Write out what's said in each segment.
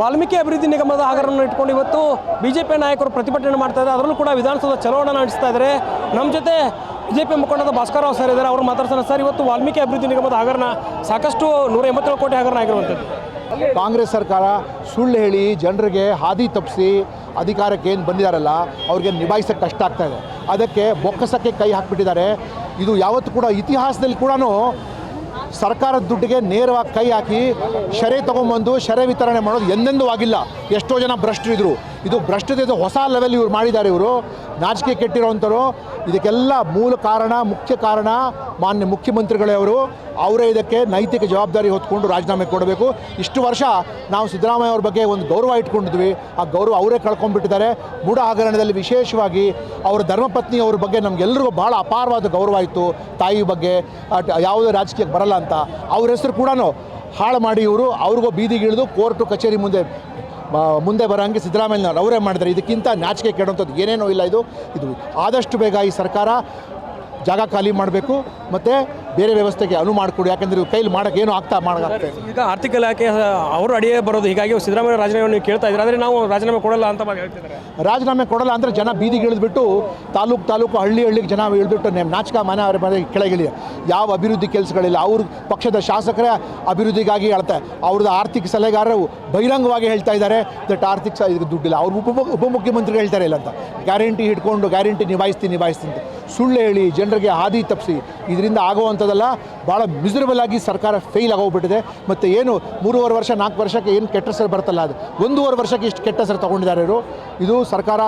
ವಾಲ್ಮೀಕಿ ಅಭಿವೃದ್ಧಿ ನಿಗಮದ ಹಗರನ್ನು ಇಟ್ಕೊಂಡು ಇವತ್ತು ಬಿ ಜೆ ಪಿ ನಾಯಕರು ಪ್ರತಿಭಟನೆ ಮಾಡ್ತಾ ಇದ್ದಾರೆ. ಅದರಲ್ಲೂ ಕೂಡ ವಿಧಾನಸೌಧ ಚಲಾವಣೆ ನಡೆಸ್ತಾ ಇದ್ದಾರೆ. ನಮ್ಮ ಜೊತೆ ಬಿ ಜೆ ಪಿ ಮುಖಂಡದ ಭಾಸ್ಕರ್ ರಾವ್ ಸರ್ ಇದ್ದಾರೆ. ಅವರು ಮಾತಾಡ್ತಾರೆ ಸರ್, ಇವತ್ತು ವಾಲ್ಮೀಕಿ ಅಭಿವೃದ್ಧಿ ನಿಗಮದ ಹಗರಣ ಸಾಕಷ್ಟು ನೂರ ಎಂಬತ್ತೇಳು ಕೋಟಿ ಹಗರಣ ಆಗಿರುವಂಥದ್ದು. ಕಾಂಗ್ರೆಸ್ ಸರ್ಕಾರ ಸುಳ್ಳು ಹೇಳಿ ಜನರಿಗೆ ಹಾದಿ ತಪ್ಪಿಸಿ ಅಧಿಕಾರಕ್ಕೆ ಏನು ಬಂದಿದ್ದಾರಲ್ಲ ಅವ್ರಿಗೆ ನಿಭಾಯಿಸೋಕ್ಕೆ ಕಷ್ಟ ಆಗ್ತಾ ಇದೆ. ಅದಕ್ಕೆ ಬೊಕ್ಕಸಕ್ಕೆ ಕೈ ಹಾಕಿಬಿಟ್ಟಿದ್ದಾರೆ. ಇದು ಯಾವತ್ತೂ ಕೂಡ ಇತಿಹಾಸದಲ್ಲಿ ಕೂಡ ಸರ್ಕಾರದ ದುಡ್ಡಿಗೆ ನೇರವಾಗಿ ಕೈ ಹಾಕಿ ಶರೆ ತೊಗೊಂಬಂದು, ಶರೆ ವಿತರಣೆ ಮಾಡೋದು ಎಂದೆಂದೂ ಆಗಿಲ್ಲ. ಎಷ್ಟೋ ಜನ ಭ್ರಷ್ಟರಿದ್ರು ಇದು ಭ್ರಷ್ಟತೆ ಹೊಸ ಲೆವೆಲ್ ಇವ್ರು ಮಾಡಿದ್ದಾರೆ ಇವರು. ನಾಚಿಕೆ ಕೆಟ್ಟಿರೋವಂಥವ್ರು. ಇದಕ್ಕೆಲ್ಲ ಮೂಲ ಕಾರಣ, ಮುಖ್ಯ ಕಾರಣ ಮಾನ್ಯ ಮುಖ್ಯಮಂತ್ರಿಗಳೇ ಅವರು. ಅವರೇ ಇದಕ್ಕೆ ನೈತಿಕ ಜವಾಬ್ದಾರಿ ಹೊತ್ಕೊಂಡು ರಾಜೀನಾಮೆ ಕೊಡಬೇಕು. ಇಷ್ಟು ವರ್ಷ ನಾವು ಸಿದ್ದರಾಮಯ್ಯ ಅವ್ರ ಬಗ್ಗೆ ಒಂದು ಗೌರವ ಇಟ್ಕೊಂಡಿದ್ವಿ. ಆ ಗೌರವ ಅವರೇ ಕಳ್ಕೊಂಡ್ಬಿಟ್ಟಿದ್ದಾರೆ. ಮೂಢ ಹಗರಣದಲ್ಲಿ ವಿಶೇಷವಾಗಿ ಅವರ ಧರ್ಮಪತ್ನಿ ಅವ್ರ ಬಗ್ಗೆ ನಮಗೆಲ್ಲರಿಗೂ ಭಾಳ ಅಪಾರವಾದ ಗೌರವ ಇತ್ತು. ತಾಯಿ ಬಗ್ಗೆ ಯಾವುದೇ ರಾಜಕೀಯಕ್ಕೆ ಬರಲ್ಲ ಅಂತ. ಅವ್ರ ಹೆಸರು ಕೂಡ ಹಾಳು ಮಾಡಿ ಇವರು. ಅವ್ರಿಗೂ ಬೀದಿಗಿಳಿದು ಕೋರ್ಟು ಕಚೇರಿ ಮುಂದೆ ಮುಂದೆ ಬರೋಂಗೆ ಸಿದ್ದರಾಮಯ್ಯನವ್ರು ಅವರೇ ಮಾಡಿದ್ದಾರೆ. ಇದಕ್ಕಿಂತ ನಾಚಿಕೆ ಕೆಡುವಂಥದ್ದು ಏನೇನೋ ಇಲ್ಲ ಇದು. ಇದು ಆದಷ್ಟು ಬೇಗ ಈ ಸರ್ಕಾರ ಜಾಗ ಖಾಲಿ ಮಾಡಬೇಕು. ಮತ್ತು ಬೇರೆ ವ್ಯವಸ್ಥೆಗೆ ಅನುವು ಮಾಡಿಕೊಡಿ ಯಾಕಂದ್ರೆ ಕೈಲಿ ಮಾಡೋಕ್ಕೆ ಏನೂ ಆಗ್ತಾ ಮಾಡೋಕ್ಕಾಗ್ತದೆ ಈಗ ಆರ್ಥಿಕ ಇಲಾಖೆ ಅವರು ಅಡಿಯೇ ಬರೋದು ಹೀಗಾಗಿ ಸಿದ್ದರಾಮಯ್ಯ ರಾಜೀನಾಮೆ ನೀವು ಕೇಳ್ತಾ ಇದ್ದಾರೆ ಆದರೆ ನಾವು ರಾಜೀನಾಮೆ ಕೊಡಲ್ಲ ಅಂತ ಹೇಳ್ತಿದ್ದಾರೆ. ರಾಜೀನಾಮೆ ಕೊಡಲ್ಲ ಅಂದರೆ ಜನ ಬೀದಿಗೆ ಇಳಿದ್ಬಿಟ್ಟು ತಾಲೂಕು ತಾಲೂಕು ಹಳ್ಳಿ ಹಳ್ಳಿಗೆ ಜನ ಇಳಿದ್ಬಿಟ್ಟು ನೇಮ್ ನಾಚಕ ಮನೆ ಅವರ ಮನೆ ಕೆಳಗಿಳಿ. ಯಾವ ಅಭಿವೃದ್ಧಿ ಕೆಲಸಗಳಿಲ್ಲ. ಅವ್ರ ಪಕ್ಷದ ಶಾಸಕರೇ ಅಭಿವೃದ್ಧಿಗಾಗಿ ಹೇಳ್ತಾರೆ ಅವ್ರದ್ದು ಆರ್ಥಿಕ ಸಲಹೆಗಾರರು ಬಹಿರಂಗವಾಗಿ ಹೇಳ್ತಾ ಇದ್ದಾರೆ. ದಟ್ ಆರ್ಥಿಕ ದುಡ್ಡಿಲ್ಲ. ಅವ್ರು ಉಪ ಉಪಮುಖ್ಯಮಂತ್ರಿಗಳು ಹೇಳ್ತಾರೆ ಇಲ್ಲ ಅಂತ. ಗ್ಯಾರಂಟಿ ಹಿಡ್ಕೊಂಡು ಗ್ಯಾರಂಟಿ ನಿಭಾಯಿಸ್ತೀನಿ ನಿಭಾಯಿಸ್ತೀನಿ ಸುಳ್ಳು ಹೇಳಿ ಜನರಿಗೆ ಹಾದಿ ತಪ್ಪಿಸಿ. ಇದರಿಂದ ಆಗುವಂಥದ್ದಲ್ಲ ಭಾಳ ಮಿಸರಬಲ್ ಆಗಿ ಸರ್ಕಾರ ಫೇಲ್ ಆಗೋಗ್ಬಿಟ್ಟಿದೆ. ಮತ್ತು ಏನು ಮೂರುವರೆ ವರ್ಷ ನಾಲ್ಕು ವರ್ಷಕ್ಕೆ ಏನು ಕೆಟ್ಟ ಹೆಸರು ಬರ್ತಲ್ಲ ಅದು. ಒಂದೂವರೆ ವರ್ಷಕ್ಕೆ ಇಷ್ಟು ಕೆಟ್ಟ ಹೆಸರು ತೊಗೊಂಡಿದ್ದಾರೆ ಇವರು. ಇದು ಸರ್ಕಾರ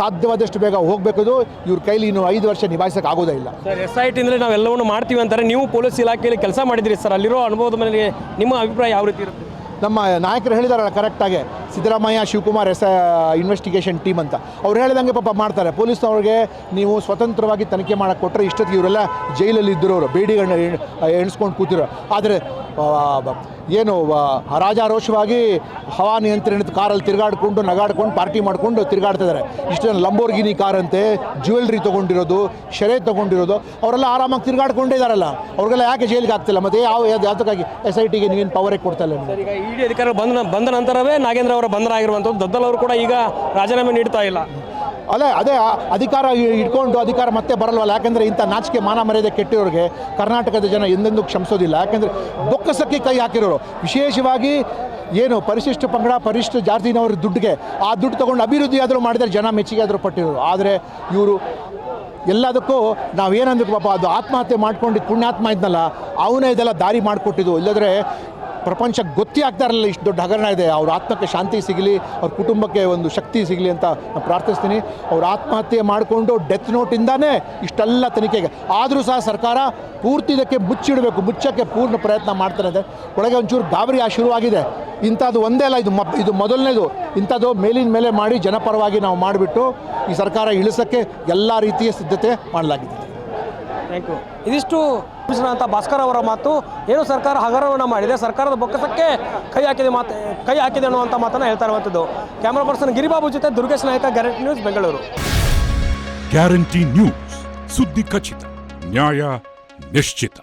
ಸಾಧ್ಯವಾದಷ್ಟು ಬೇಗ ಹೋಗಬೇಕದು ಇವ್ರ ಕೈಲಿ ಇನ್ನು ಐದು ವರ್ಷ ನಿಭಾಯಿಸೋಕೆ ಆಗೋದೇ ಇಲ್ಲ. ಸರ್ ಎಸ್ ಐ ಟಿಂದಲೇ ನಾವೆಲ್ಲವನ್ನು ಮಾಡ್ತೀವಿ ಅಂತಾರೆ. ನೀವು ಪೊಲೀಸ್ ಇಲಾಖೆಯಲ್ಲಿ ಕೆಲಸ ಮಾಡಿದ್ರಿ ಸರ್. ಅಲ್ಲಿರೋ ಅನುಭವದ ಮೇಲೆ ನಿಮ್ಮ ಅಭಿಪ್ರಾಯ ಯಾವ ರೀತಿ ಇರುತ್ತೆ? ನಮ್ಮ ನಾಯಕರು ಹೇಳಿದಾರಲ್ಲ ಕರೆಕ್ಟಾಗಿ Siddaramaiah, Shivakumar S investigation team ಅಂತ. ಅವ್ರು ಹೇಳಿದಂಗೆ ಪಾಪ ಮಾಡ್ತಾರೆ. ಪೊಲೀಸ್ನವ್ರಿಗೆ ನೀವು ಸ್ವತಂತ್ರವಾಗಿ ತನಿಖೆ ಮಾಡಕ್ಕೆ ಕೊಟ್ಟರೆ ಇಷ್ಟೊತ್ತಿಗೆ ಇವರೆಲ್ಲ ಜೈಲಲ್ಲಿ ಇದ್ದಿರೋರು ಬೇಡಿಗಳನ್ನ ಎಣಿಸ್ಕೊಂಡು ಕೂತಿರೋ ಆದರೆ ಏನು ರಾಜಾರೋಷವಾಗಿ ಹವಾ ನಿಯಂತ್ರಣದ ಕಾರಲ್ಲಿ ತಿರುಗಾಡ್ಕೊಂಡು, ನಗಾಡ್ಕೊಂಡು, ಪಾರ್ಟಿ ಮಾಡ್ಕೊಂಡು ತಿರುಗಾಡ್ತಿದ್ದಾರೆ ಇಷ್ಟು ಜನ ಲಂಬೋರ್ಗಿನಿ ಕಾರ್ ಅಂತೆ ಜ್ಯುವೆಲ್ರಿ ತೊಗೊಂಡಿರೋದು ಶೆರೆ ತೊಗೊಂಡಿರೋದು, ಅವರೆಲ್ಲ ಆರಾಮಾಗಿ ತಿರುಗಾಡ್ಕೊಂಡೇ ಇದ್ದಾರಲ್ಲ ಅವ್ರಿಗೆಲ್ಲ ಯಾಕೆ ಜೈಲಿಗೆ ಆಗ್ತಿಲ್ಲ? ಮತ್ತೆ ಯಾವ ಯಾವುದಕ್ಕಾಗಿ ಎಸ್ ಐ ಟಿಗೆ ನೀವೇನು ಪವರೇ ಕೊಡ್ತಾ ಇಲ್ಲ ಈಗ ಇಡಿ ಅಧಿಕಾರ ಬಂದ ಬಂದ ನಂತರವೇ ನಾಗೇಂದ್ರ ಅವರ ಬಂಧನ ಆಗಿರುವಂಥದ್ದು ದದ್ದಲ್ ಅವರು ಕೂಡ ಈಗ ರಾಜೀನಾಮೆ ನೀಡ್ತಾ ಇಲ್ಲ. ಅಲ್ಲೇ, ಅದೇ ಅಧಿಕಾರ ಇಟ್ಕೊಂಡು ಅಧಿಕಾರ ಮತ್ತೆ ಬರಲ್ವಲ್ಲ? ಯಾಕಂದರೆ ಇಂಥ ನಾಚಿಕೆ, ಮಾನ ಮರ್ಯಾದೆ ಕೆಟ್ಟಿರೋರಿಗೆ ಕರ್ನಾಟಕದ ಜನ ಎಂದೆಂದೂ ಕ್ಷಮಿಸೋದಿಲ್ಲ. ಯಾಕಂದರೆ ಬೊಕ್ಕಸಕ್ಕೆ ಕೈ ಹಾಕಿರೋರು. ವಿಶೇಷವಾಗಿ ಏನು, ಪರಿಶಿಷ್ಟ ಪಂಗಡ, ಪರಿಶಿಷ್ಟ ಜಾತಿನವ್ರ ದುಡ್ಡಿಗೆ, ಆ ದುಡ್ಡು ತೊಗೊಂಡು ಅಭಿವೃದ್ಧಿ ಆದರೂ ಮಾಡಿದರೆ ಜನ ಮೆಚ್ಚುಗೆ ಆದರೂ ಪಟ್ಟಿರೋರು. ಆದರೆ ಇವರು ಎಲ್ಲದಕ್ಕೂ ನಾವೇನಂದ್ರೆ ಪಾಪ ಅದು ಆತ್ಮಹತ್ಯೆ ಮಾಡ್ಕೊಂಡು ಪುಣ್ಯಾತ್ಮ ಇದ್ನಲ್ಲ, ಅವನೇ ಇದೆಲ್ಲ ದಾರಿ ಮಾಡಿಕೊಟ್ಟಿದ್ದು. ಇಲ್ಲದ್ರೆ ಪ್ರಪಂಚಕ್ಕೆ ಗೊತ್ತೇ ಆಗ್ತಾ ಇರಲಿಲ್ಲ ಇಷ್ಟು ದೊಡ್ಡ ಹಗರಣ ಇದೆ. ಅವ್ರ ಆತ್ಮಕ್ಕೆ ಶಾಂತಿ ಸಿಗಲಿ, ಅವ್ರ ಕುಟುಂಬಕ್ಕೆ ಒಂದು ಶಕ್ತಿ ಸಿಗಲಿ ಅಂತ ನಾನು ಪ್ರಾರ್ಥಿಸ್ತೀನಿ. ಅವ್ರು ಆತ್ಮಹತ್ಯೆ ಮಾಡಿಕೊಂಡು ಡೆತ್ ನೋಟಿಂದಾನೇ ಇಷ್ಟೆಲ್ಲ ತನಿಖೆಗೆ. ಆದರೂ ಸಹ ಸರ್ಕಾರ ಪೂರ್ತಿ ಇದಕ್ಕೆ ಮುಚ್ಚಿಡಬೇಕು, ಮುಚ್ಚಕ್ಕೆ ಪೂರ್ಣ ಪ್ರಯತ್ನ ಮಾಡ್ತಾರೆ ಒಳಗೆ ಒಂಚೂರು ಗಾಬರಿ ಆ ಶುರುವಾಗಿದೆ. ಇಂಥದ್ದು ಒಂದೇ ಅಲ್ಲ, ಇದು ಮ, ಇದು ಮೊದಲನೇದು. ಇಂಥದ್ದು ಮೇಲಿನ ಮೇಲೆ ಮಾಡಿ ಜನಪರವಾಗಿ ನಾವು ಮಾಡಿಬಿಟ್ಟು ಈ ಸರ್ಕಾರ ಇಳಿಸೋಕ್ಕೆ ಎಲ್ಲ ರೀತಿಯ ಸಿದ್ಧತೆ ಮಾಡಲಾಗಿದೆ. ಥ್ಯಾಂಕ್ ಯು ಇದಿಷ್ಟು ಅಂತ ಭಾಸ್ಕರ್ ಅವರ ಮಾತು. ಏನು ಸರ್ಕಾರ ಹಗರವನ್ನು ಮಾಡಿದೆ? ಸರ್ಕಾರದ ಬೊಕ್ಕಸಕ್ಕೆ ಕೈ ಹಾಕಿದೆ ಮಾತು ಕೈ ಹಾಕಿದೆ ಅನ್ನುವಂಥ ಮಾತನ್ನು ಹೇಳ್ತಾ ಇರುವಂಥದ್ದು ಕ್ಯಾಮ್ರಾ ಪರ್ಸನ್ ಗಿರಿಬಾಬು ಜೊತೆ Durgesh Nayak, guarantee news, Bengaluru. Guarantee news. ಸುದ್ದಿ ಖಚಿತ, ನ್ಯಾಯ ನಿಶ್ಚಿತ.